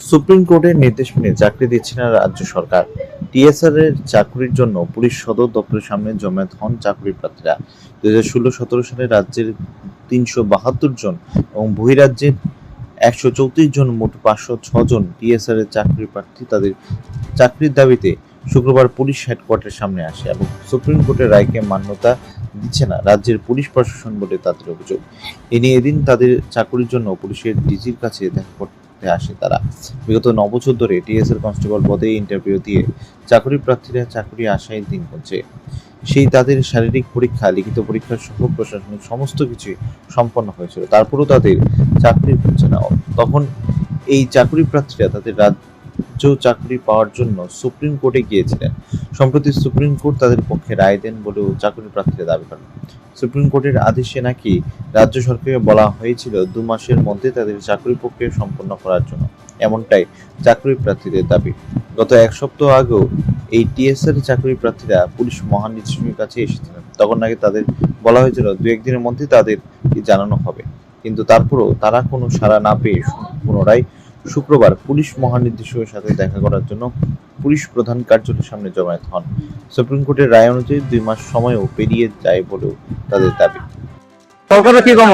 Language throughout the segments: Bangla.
সুপ্রিম কোর্টের নির্দেশ মেনে চাকরি দিচ্ছে না রাজ্য সরকার। টিএসআর এর চাকরির জন্য পুলিশ সদর দপ্তরের সামনে জমায়েত হন চাকরি প্রার্থীরা দুই হাজার ষোলো সতেরো সালে রাজ্যের তিনশো বাহাত্তর জন এবং বহিরাজ্যের একশো চৌত্রিশ জন মোট পাঁচশো জন টিএসআর এর চাকরি প্রার্থী তাদের চাকরির দাবিতে শুক্রবার পুলিশ হেডকোয়ার্টারের সামনে আসে এবং সুপ্রিম কোর্টের রায়কে মান্যতা দিচ্ছে না। রাজ্যের পুলিশ প্রশাসন বলে তাদের অভিযোগ। এ নিয়ে এদিন তাদের চাকরির জন্য পুলিশের ডিজির কাছে দেখা করতে আসে তারা। বিগত ন বছর ধরে টিএসএল কনস্টেবল পদে ইন্টারভিউ দিয়ে চাকরি প্রার্থীরা চাকরি আশায় দিন করছে সেই তাদের শারীরিক পরীক্ষা, লিখিত পরীক্ষার সহ প্রশাসনিক সমস্ত কিছু সম্পন্ন হয়েছিল। তারপরেও তাদের চাকরি হচ্ছে না। তখন এই চাকরি প্রার্থীরা তাদের রাজ্য চাকরি পাওয়ার জন্য সুপ্রিম কোর্টে গিয়েছিলেন। সম্প্রতি সুপ্রিম কোর্ট তাদের পক্ষে রায় দেন বলেও চাকরি প্রার্থীরা দাবি করেন। সুপ্রিম কোর্টের আদেশে নাকি রাজ্য সরকারকে বলা হয়েছিল দু মাসের মধ্যে তাদের চাকরি প্রক্রিয়া সম্পন্ন করার জন্য। এমনটাই চাকরি প্রার্থীদের দাবি। গত এক সপ্তাহ আগেও এই টিএসআর চাকরি প্রার্থীরা পুলিশ মহানির্দেশকের কাছে এসেছিলেন। তখন নাকি তাদের বলা হয়েছিল দু একদিনের মধ্যে তাদের জানানো হবে। কিন্তু তারপরও তারা কোনো সাড়া না পেয়ে পুনরায় শুক্রবার পুলিশ মহানির্দেশকের সাথে দেখা করার জন্য পুলিশ প্রধান কার্যালয়ের সামনে জমায়েত হন। সুপ্রিম কোর্টের রায় অনুযায়ী দুই মাস সময়ও পেরিয়ে যায় বলেও তাদের দাবি। সরকারের কি কম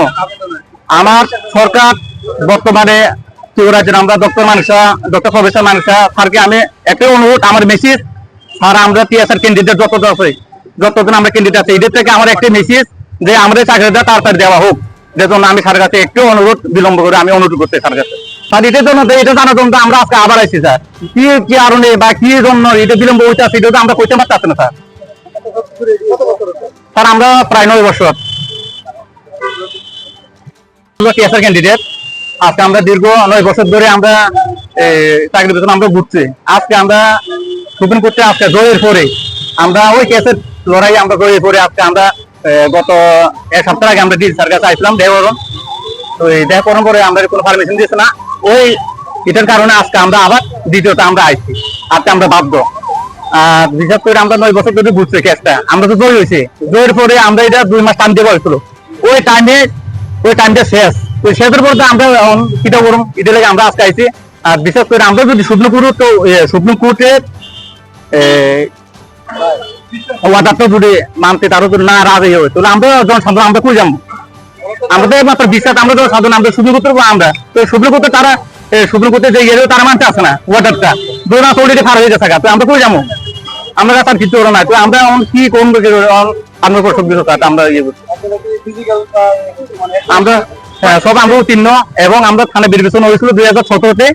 আমার সরকার বর্তমানে ত্রিপুরাজ্যের আমরা ডক্টর মানুষা ডক্টর প্রফেসর মানুষা স্যারকে আমি একটাই অনুরোধ, আমার মেসেজ, স্যার, আমরা টিএসআর ক্যান্ডিডেট যতজন আছে, যতজন আমরা ক্যান্ডিডেট আছে, এদের থেকে আমার একটা মেসেজ যে আমাদের চাকরিটা তাড়াতাড়ি দেওয়া হোক। যে জন্য আমি স্যারের কাছে একটু অনুরোধ, বিলম্ব করে আমি অনুরোধ করতে স্যার কাছে। স্যার জন্য এটা জানার জন্য আমরা আজকে আবার আইছি, স্যার। কি কারণে বা কি জন্য এটা বিলম্ব হইতে এটা আমরা কইতে পারতেছি না, স্যার। স্যার, আমরা প্রায় নয় বছর। ক্যান্ডিডেট আজকে আমরা দীর্ঘ নয় বছর ধরে আমরা পেছনে আমরা ঘুরছি। আজকে আমরা সুপ্রিম কোর্টে আজকে জয়ের পরে আমরা ওই কেসের লড়াই আমরা জয়ের পরে আজকে আমরা গত এক সপ্তাহ আগে আমরা ডিজি স্যার কাছে আসলাম তো এই পরে আমরা কোনো পারমিশন দিয়েছে না। ওই এটার কারণে আজকে আমরা আবার দ্বিতীয়ত আমরা আইছি। আজকে আমরা বাধ্য। আর বিশেষ করে আমরা নয় বছর ধরে ঘুরছি কেসটা আমরা তো জয় হয়েছে। জয়ের পরে আমরা এটা দুই মাস হয়েছিল ওই টাইমে ওই টাইমটা শেষ। ওই শেষের পর আমরা কিটা করুম এটা লাগে আমরা আজকে আইছি। আর বিশেষ করে আমরা যদি কোর্ট তো কোর্টের ওয়াদারটা যদি মানতে তারও না রাজি হয়, তাহলে আমরা জনসাধারণ আমরা কই যাব আমাদের মাত্র বিশ্বাস আমরা তো সাধারণ আমরা সুপ্রিম কোর্টের আমরা। তো সুপ্রিম কোর্টে তারা সুপ্রিম কোর্টে যে গেলেও তারা মানতে আসে না ওয়াটারটা। দুই মাস অলরেডি ফার হয়ে গেছে তো আমরা কই যাব? আমরা তার কিছু না তো আমরা কি করব আমরা সব কিছু আমরা ইয়ে করছি। আমরা হ্যাঁ, সব আমরা উত্তীর্ণ এবং আমরা থানা হয়েছিল দুই হাজার সতেরোতে।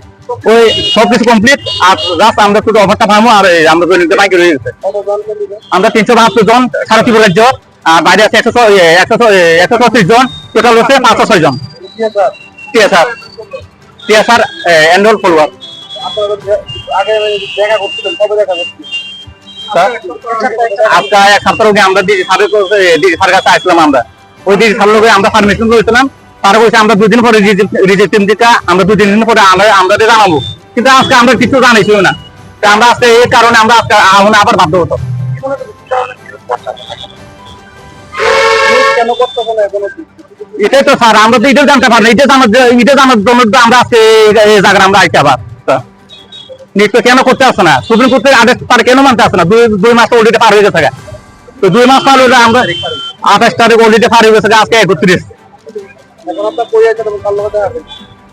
ওই কমপ্লিট আর আমরা শুধু অফারটা আর আমরা রয়ে গেছে। আমরা তিনশো বাহাত্তর জন সারা ত্রিপুরা রাজ্য আর বাইরে আছে একশো একশো ছত্রিশ জন। টোটাল হচ্ছে পাঁচশো ছয় জন। আজকে এক সপ্তাহ আমরা ওই আমরা করেছিলাম। আমরা দুদিন পরে দিতে, আমরা দুদিন দিন পরে আমরা জানাব। কিন্তু আজকে আমরা কিছু জানাইছিল না। আমরা আজকে এই কারণে আমরা আজকে আহ্বানে আবার বাধ্য হতো কেন করতেছে না এখনও? এটাই তো স্যার আমরা তো জানতে পারি এটা জানার এটা জানার জন্য আমরা আজকে এই জায়গায় আমরা আইতে আবার। কেন করতে না? সুপ্রিম কোর্টের আদেশ তার কেন মানতে না? দুই দুই মাস অলরেডি পার হয়ে গেছে। তো দুই মাস পার হলে আমরা আঠাশ তারিখ অলরেডি পার হয়ে গেছে আজকে একত্রিশ।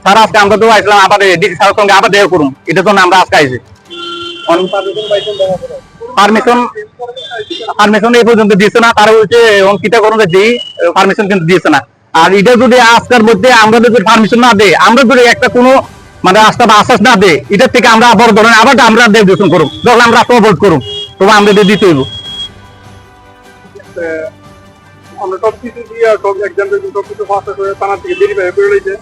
স্যার আজকে আমরা তো আসলাম আবার ডিসি স্যারের সঙ্গে আবার দেখা করুন। এটার জন্য আমরা আজকে আইছি। পারমিশন পারমিশন এই পর্যন্ত দিয়েছে না তারা বলছে অঙ্কিতা করুন দিই পারমিশন কিন্তু দিয়েছে না। আর এটা যদি আজকের মধ্যে আমরা যদি পারমিশন না দেয় আমরা যদি একটা কোনো মানে আস্থা বা আশ্বাস না দেয় এটার থেকে আমরা আবার ধরেন আবার আমরা ডেভিডেশন করুন যখন আমরা অবরোধ করুন তবে আমরা দিতে হইব। আমরা সব কিছু দিয়ে সব এক্সাম সব কিছু পাস করে থানা থেকে বেরিয়ে বের করে লইছে।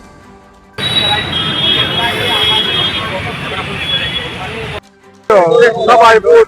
সবাই ভোট